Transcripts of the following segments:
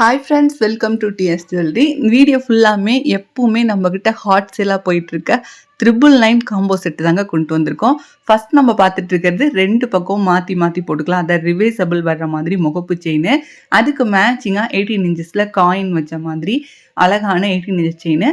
Hi friends welcome to DS jewellery video ஃபுல்லாமே எப்பவுமே நம்மக்கிட்ட ஹாட் சேலாக போயிட்டுருக்க த்ரிபிள் நைன் காம்போ செட்டு தாங்க கொண்டு வந்திருக்கோம். ஃபர்ஸ்ட் நம்ம பார்த்துட்டு இருக்கிறது ரெண்டு பக்கம் மாற்றி மாற்றி போட்டுக்கலாம். அதை ரிவேசபிள் வர்ற மாதிரி முகப்பு செயின் அதுக்கு மேட்சிங்காக எயிட்டீன் இன்ச்சஸில் காயின் வச்ச மாதிரி அழகான எயிட்டீன் இன்ச்சஸ் செயின்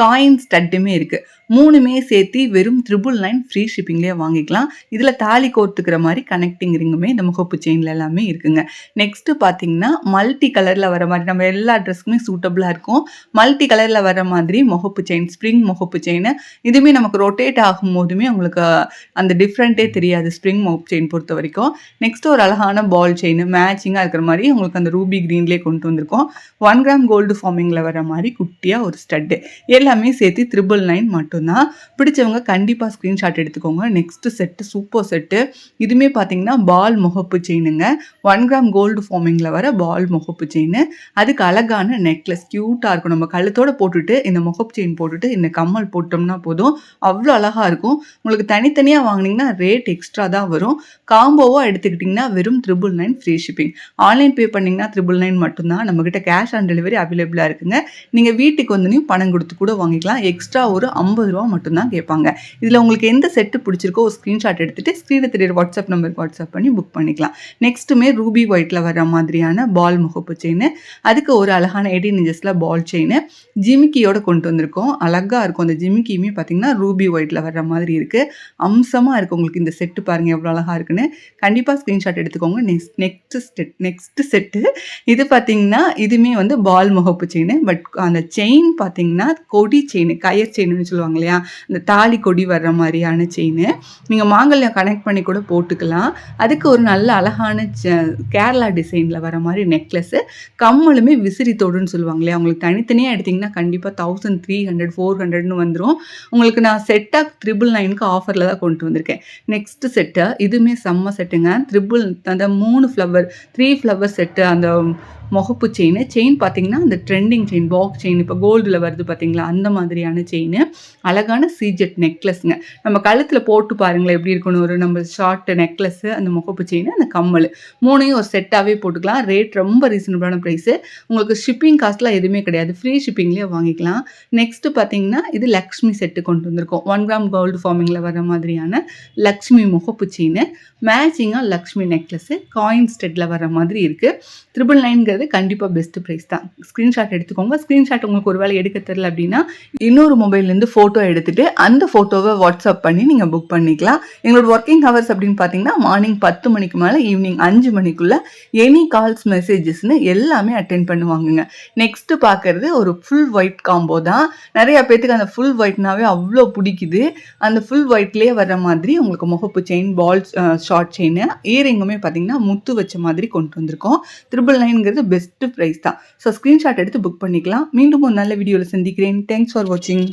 காயின் ஸ்டட்டுமே இருக்குது மூணுமே சேர்த்து வெறும் ட்ரிபிள் நைன் ஃப்ரீ ஷிப்பிங்லேயே வாங்கிக்கலாம். இதில் தாலி கோர்த்துக்கிற மாதிரி கனெக்டிங் ரிங்குமே இந்த முகப்பு செயினில் எல்லாமே இருக்குங்க. நெக்ஸ்ட்டு பார்த்தீங்கன்னா மல்டி கலரில் வர மாதிரி நம்ம எல்லா ட்ரெஸ்க்குமே சூட்டபுளாக இருக்கும். மல்டி கலரில் வர மாதிரி முகப்பு செயின் ஸ்ப்ரிங் முகப்பு செயின் இதுவுமே நமக்கு ரொட்டேட் ஆகும் போதுமே உங்களுக்கு அந்த டிஃப்ரெண்ட்டே தெரியாது ஸ்ப்ரிங் மோப் செயின் பொறுத்த வரைக்கும். நெக்ஸ்ட் ஒரு அழகான பால் செயின் மேட்சிங்காக இருக்கிற மாதிரி உங்களுக்கு அந்த ரூபி க்ரீன்லேயே கொண்டு வந்திருக்கோம். ஒன் கிராம் கோல்டு ஃபார்மிங்கில் வர மாதிரி குட்டியாக ஒரு ஸ்டட்டு எல்லாமே சேர்த்து த்ரிபிள் நைன் மட்டும்தான். பிடிச்சவங்க கண்டிப்பாக ஸ்க்ரீன்ஷாட் எடுத்துக்கோங்க. நெக்ஸ்ட்டு செட்டு சூப்பர் செட்டு இதுவுமே பார்த்தீங்கன்னா பால் முகப்பு செயினுங்க ஒன் கிராம் கோல்டு ஃபார்மிங்கில் வர பால் முகப்பு செயின் அதுக்கு அழகான நெக்லஸ் க்யூட்டாக இருக்கும். நம்ம கழுத்தோடு போட்டுட்டு இந்த முகப்பு செயின் போட்டுட்டு இந்த கம்மல் போட்டோம்னா போதும். அவ்வளோ அழகாக இருக்கும். உங்களுக்கு தனித்தனியாக வாங்கினீங்கன்னா ரேட் எக்ஸ்ட்ரா தான் வரும். காம்போவாக எடுத்துக்கிட்டிங்கன்னா வெறும் triple nine free shipping online pay பண்ணிங்கன்னா ட்ரிபிள் நைன் மட்டும்தான். நம்மக்கிட்ட கேஷ் ஆன் டெலிவரி அவைலபிளாக இருக்குங்க. நீங்கள் வீட்டுக்கு வந்துனையும் பணம் கொடுத்து கூட வாங்கிக்கலாம். எக்ஸ்ட்ரா ஒரு ஐம்பது ரூபா மட்டும்தான் கேட்பாங்க. இதில் உங்களுக்கு எந்த செட்டு பிடிச்சிருக்கோ ஒரு ஸ்க்ரீன்ஷாட் எடுத்துகிட்டு ஸ்க்ரீனில் தெரியுற வாட்ஸ்அப் நம்பருக்கு வாட்ஸ்அப் பண்ணி புக் பண்ணிக்கலாம். நெக்ஸ்ட்டுமே ரூபி ஒயிட்டில் வர மாதிரியான பால் முகப்பு செயின் அதுக்கு ஒரு அழகான எயிட்டீன் இன்ச்சஸில் பால் செயின் ஜிமிக்கியோட கொண்டு வந்திருக்கோம். அழகாக இருக்கும். அந்த ஜிமிக்கியுமே பார்த்தீங்கன்னா ரூபி ஒயிட்டில் வர்ற மாதிரி இருக்குது அம்சமாக இருக்குது உங்களுக்கு இந்த செட்டு பாருங்கள் எவ்வளோ அழகாக இருக்குன்னு. கண்டிப்பாக ஸ்க்ரீன்ஷாட் எடுத்துக்கோங்க. Next next stud next set இது பார்த்தீங்கன்னா இதுவுமே வந்து பால் முகப்பு செயின் பட் அந்த செயின் பார்த்தீங்கன்னா கொடி செயின் கயர் செயின்னு சொல்லுவாங்க இல்லையா? இந்த தாலி கொடி வர்ற மாதிரியான செயின் நீங்கள் மாங்கல்யம் கனெக்ட் பண்ணி கூட போட்டுக்கலாம். அதுக்கு ஒரு நல்ல அழகான கேரளா டிசைனில் வர மாதிரி நெக்லஸ்ஸு கம்மலுமே விசிறி தோடுன்னு சொல்லுவாங்க இல்லையா? உங்களுக்கு தனித்தனியாக எடுத்திங்கன்னா கண்டிப்பாக தௌசண்ட் த்ரீ ஹண்ட்ரட் ஃபோர் ஹண்ட்ரட்னு வந்துடும் உங்களுக்கு நான் செட்டாக த்ரிபிள் நைனுக்கு ஆஃபரில் தான் கொண்டு வந்திருக்கேன். நெக்ஸ்ட் செட்டு இதுவுமே செம்ம செட்டுங்க த்ரிபிள் அந்த மூணு ஃப்ளவர் த்ரீ ஃப்ளவர் செட்டு அந்த முகப்பு செயின் செயின் பார்த்தீங்கன்னா அந்த ட்ரெண்டிங் செயின் பாக் செயின் இப்போ கோல்டில் வருது பார்த்தீங்களா? அந்த மாதிரியான செயின் அழகான சீஜெட் நெக்லஸ்ங்க நம்ம கழுத்தில் போட்டு பாருங்களேன் எப்படி இருக்கணும் ஒரு நம்ம ஷார்ட் நெக்லஸ்ஸு அந்த முகப்பு செயின் அந்த கம்மல். மூணையும் ஒரு செட்டாகவே போட்டுக்கலாம். ரேட் ரொம்ப ரீசனபிளான ப்ரைஸு உங்களுக்கு ஷிப்பிங் காஸ்ட்லாம் எதுவுமே கிடையாது. ஃப்ரீ ஷிப்பிங்லேயே வாங்கிக்கலாம். நெக்ஸ்ட்டு பார்த்தீங்கன்னா இது லக்ஷ்மி செட்டு கொண்டு வந்திருக்கோம். ஒன் கிராம் கோல்டு ஃபார்மிங்கில் வர மாதிரியான லக்ஷ்மி முகப்பு செயின் மேட்சிங்காக லக்ஷ்மி நெக்லஸ்ஸு காயின் ஸ்டெட்டில் வர மாதிரி இருக்குது ட்ரிபிள் நைன்கிறது கண்டிப்பாக பெஸ்ட் ப்ரைஸ் தான். ஸ்க்ரீன்ஷாட் எடுத்துக்கோங்க. ஸ்க்ரீன்ஷாட் உங்களுக்கு ஒரு வேளை எடுக்க தெரில அப்படின்னா இன்னொரு மொபைல்லேருந்து ஃபோட்டோ எடுத்துகிட்டு அந்த ஃபோட்டோவை வாட்ஸ்அப் பண்ணி நீங்கள் புக் பண்ணிக்கலாம். எங்களோட ஒர்க்கிங் ஹவர்ஸ் அப்படின்னு பார்த்தீங்கன்னா மார்னிங் பத்து மணிக்கு மேலே ஈவினிங் அஞ்சு மணிக்குள்ளே எனி கால்ஸ் மெசேஜஸ்னு எல்லாமே அட்டென்ட் பண்ணுவாங்கங்க. நெக்ஸ்ட்டு பார்க்கறது ஒரு ஃபுல் ஒயிட் காம்போ தான். நிறைய பேர்த்துக்கு அந்த ஃபுல் ஒயிட்னாவே அவ்வளோ பிடிக்குது. அந்த ஃபுல் ஒயிட்லேயே வர மாதிரி உங்களுக்கு முகப்பு செயின் பால் ஷார்ட் செயின் இயரிங்குமே பார்த்தீங்கன்னா முத்து வச்ச மாதிரி கொண்டு வந்திருக்கோம். ட்ரிபிள் நைன்ங்கிறது பெஸ்ட்டு ப்ரைஸ் தான். ஸோ ஸ்க்ரீன்ஷாட் எடுத்து புக் பண்ணிக்கலாம். மீண்டும் ஒரு நல்ல வீடியோவில் சந்திக்கிறேன். தேங்க்ஸ் ஃபார் வாட்சிங்